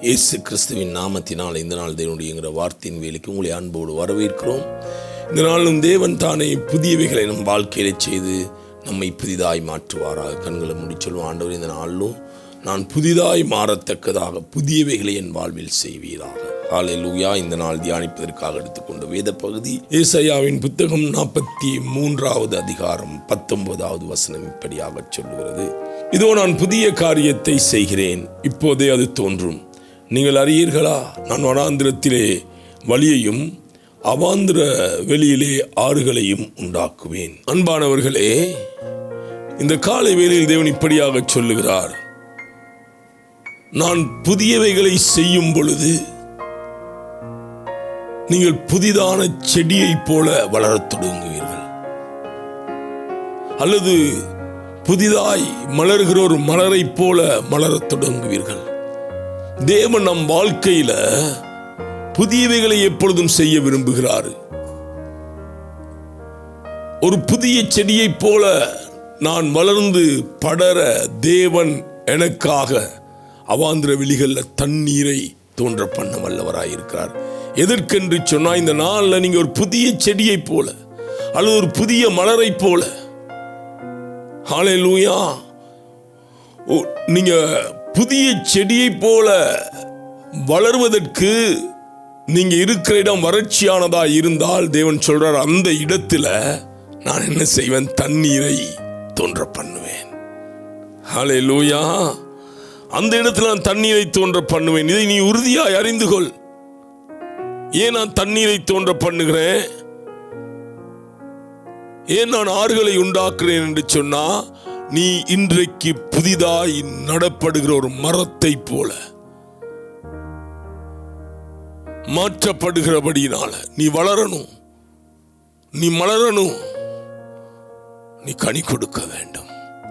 இயேசு கிறிஸ்துவின் நாமத்தினால் இந்த நாள் தேவனுடைய வார்த்தையின் வேலைக்கு உங்களை அன்போடு வரவேற்கிறோம். இந்த நாளும் தேவன் தானே புதியவைகளை நம் வாழ்க்கையில செய்து நம்மை புதிதாய் மாற்றுவாராக. கண்களை முடி ஆண்டவர் இந்த நாளிலும் நான் புதிதாய் மாறத்தக்கதாக புதியவைகளை என் வாழ்வில் செய்வீராக. ஹalleluya. இந்த நாள் தியானிப்பதற்காக எடுத்துக்கொண்ட வேத பகுதி ஏசையாவின் புத்தகம் நாற்பத்தி மூன்றாவது அதிகாரம் பத்தொன்பதாவது வசனம் இப்படியாக சொல்லுகிறது. இதோ நான் புதிய காரியத்தை செய்கிறேன். இப்போதே அது தோன்றும். நீங்கள் அறியீர்களா? நான் வனாந்திரத்திலே வழியையும் அவாந்திர வெளியிலே ஆறுகளையும் உண்டாக்குவேன். அன்பானவர்களே இந்த காலை வேளையில் தேவன் இப்படியாக சொல்லுகிறார். நான் புதியவைகளை செய்யும் பொழுது நீங்கள் புதிதான செடியைப் போல வளரத் தொடங்குவீர்கள். அல்லது புதிதாய் மலர்கிற ஒரு மலரைப் போல மலரத் தொடங்குவீர்கள். தேவன் நம் வாழ்க்கையில புதியவைகளை எப்பொழுதும் செய்ய விரும்புகிறார். ஒரு புதிய செடியைப் போல நான் வளர்ந்து படர தேவன் எனக்காக அவாந்திர வெளிகளில் தண்ணீரை தோன்ற பண்ண வல்லவராயிருக்கிறார் எதற்கென்று சொன்னால் இந்த நாளில் நீங்க ஒரு புதிய செடியைப் போல அல்லது ஒரு புதிய மலரைப் போல ஹalleluya ஓ நீங்க புதிய செடியைப் போல வளர்வதற்கு நீங்க இருக்கிற இடம் வறட்சியானதா இருந்தால் தேவன் சொல்றார் அந்த இடத்துல நான் என்ன செய்வேன்? தண்ணீரை தோன்ற பண்ணுவேன். ஹalleluya அந்த இடத்துல நான் தண்ணீரை தோன்ற பண்ணுவேன். இதை நீ உறுதியாய் அறிந்து கொள். ஏன் நான் தண்ணீரை தோன்ற பண்ணுகிறேன்? ஏன் நான் ஆறுகளை உண்டாக்குறேன் என்று சொன்னா நீ இன்றைக்கு புதிதாய் நடப்படுகிற ஒரு மரத்தை போல மாற்றப்படுகிறபடியினால நீ வளரணும். நீ மலரணும். நீ கனி கொடுக்க வேண்டும்.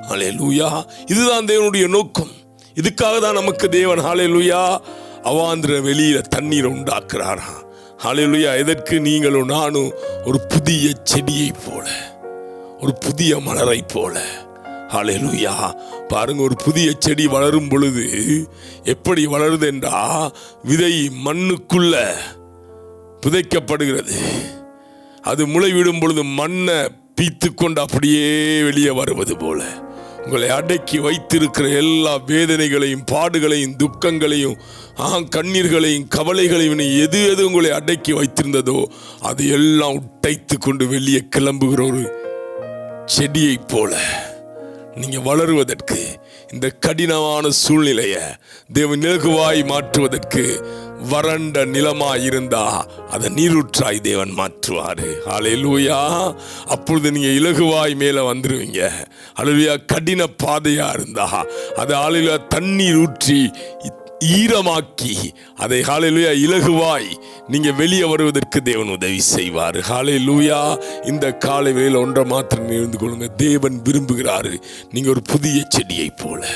ஹலே லூயா இதுதான் தேவனுடைய நோக்கம். இதுக்காக தான் நமக்கு தேவன் ஹாலே லூயா அவாந்திர வெளியில தண்ணீர் உண்டாக்குறாரா? லூயா எதற்கு நீங்களும் நானும் ஒரு புதிய செடியை போல ஒரு புதிய மலரை போல ஹalleluya. பாருங்க ஒரு புதிய செடி வளரும் பொழுது எப்படி வளருது என்றா விதை மண்ணுக்குள்ள புதைக்கப்படுகிறது. அது முளைவிடும் பொழுது மண்ணை பீத்து கொண்டு அப்படியே வெளியே வருவது போல. உங்களை அடக்கி வைத்திருக்கிற எல்லா வேதனைகளையும் பாடுகளையும் துக்கங்களையும் ஆ கண்ணீர்களையும் கவலைகளையும் எது எது உங்களை அடக்கி வைத்திருந்ததோ அது எல்லாம் உட்டைத்து கொண்டு வெளியே கிளம்புகிற ஒரு செடியைப் போல. நீங்கள் வளருவதற்கு இந்த கடினமான சூழ்நிலையை தேவன் நிலகுவாய் மாற்றுவதற்கு வறண்ட நிலமா இருந்தா அதை நீரூற்றாய் தேவன் மாற்றுவாரு. அலையிலூயா அப்பொழுது நீங்கள் இலகுவாய் மேலே வந்துடுவீங்க ஹalleluya கடின பாதையாக இருந்தா அது ஹalleluya தண்ணீர் ஊற்றி ஈரமாக்கி. அதை ஹalleluya இலகுவாய். நீங்க வெளியே வருவதற்கு தேவன் உதவி செய்வார். ஹalleluya. இந்த காலை வேளையில் ஒன்றை மாத்திரம் இருந்து கொள்ளுங்க. தேவன் விரும்புகிறாரு. நீங்க ஒரு புதிய செடியை போல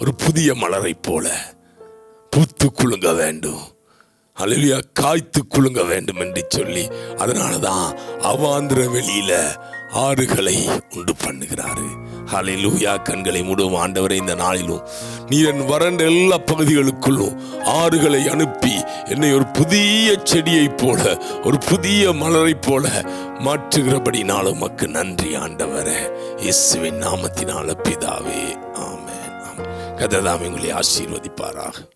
ஒரு புதிய மலரை போல பூத்து குலுங்க வேண்டும். அலுவலியா காய்த்து குலுங்க வேண்டும் என்று சொல்லி அதனால தான் அவாந்திர வெளியில ஆறுகளை உண்டு பண்ணுகிறாரு. ஹalleluya. கண்களை மூடும் ஆண்டவரை இந்த நாளிலும் நீரன் வறண்ட எல்லா பகுதிகளுக்குள்ளும் ஆறுகளை அனுப்பி என்னை ஒரு புதிய செடியைப் போல ஒரு புதிய மலரைப் போல மாற்றுகிறபடினாலும் உமக்கு நன்றி ஆண்டவர. இயேசுவின் நாமத்தினால பிதாவே ஆமென் ஆமென். கததாம் ஆசீர்வதிப்பாராக.